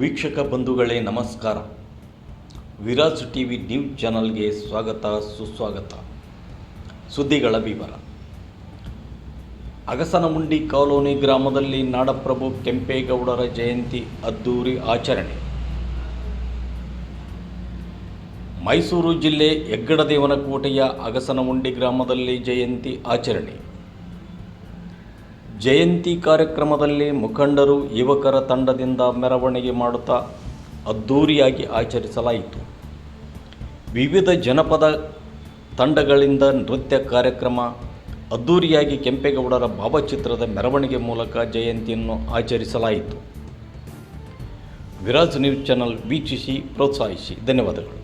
ವೀಕ್ಷಕ ಬಂಧುಗಳೇ, ನಮಸ್ಕಾರ. ವಿರಾಜ್ ಟಿ ವಿ ನ್ಯೂಸ್ ಚಾನಲ್ಗೆ ಸ್ವಾಗತ, ಸುಸ್ವಾಗತ. ಸುದ್ದಿಗಳ ವಿವರ. ಅಗಸನಮುಂಡಿ ಕಾಲೋನಿ ಗ್ರಾಮದಲ್ಲಿ ನಾಡಪ್ರಭು ಕೆಂಪೇಗೌಡರ ಜಯಂತಿ ಅದ್ದೂರಿ ಆಚರಣೆ. ಮೈಸೂರು ಜಿಲ್ಲೆ ಹೆಗ್ಗಡದೇವನಕೋಟೆಯ ಅಗಸನಮುಂಡಿ ಗ್ರಾಮದಲ್ಲಿ ಜಯಂತಿ ಆಚರಣೆ. ಜಯಂತಿ ಕಾರ್ಯಕ್ರಮದಲ್ಲಿ ಮುಖಂಡರು, ಯುವಕರ ತಂಡದಿಂದ ಮೆರವಣಿಗೆ ಮಾಡುತ್ತಾ ಅದ್ಧೂರಿಯಾಗಿ ಆಚರಿಸಲಾಯಿತು. ವಿವಿಧ ಜನಪದ ತಂಡಗಳಿಂದ ನೃತ್ಯ ಕಾರ್ಯಕ್ರಮ, ಅದ್ಧೂರಿಯಾಗಿ ಕೆಂಪೇಗೌಡರ ಭಾವಚಿತ್ರದ ಮೆರವಣಿಗೆ ಮೂಲಕ ಜಯಂತಿಯನ್ನು ಆಚರಿಸಲಾಯಿತು. ವಿರಾಜ್ ನ್ಯೂಸ್ ಚಾನಲ್ ವೀಕ್ಷಿಸಿ ಪ್ರೋತ್ಸಾಹಿಸಿ. ಧನ್ಯವಾದಗಳು.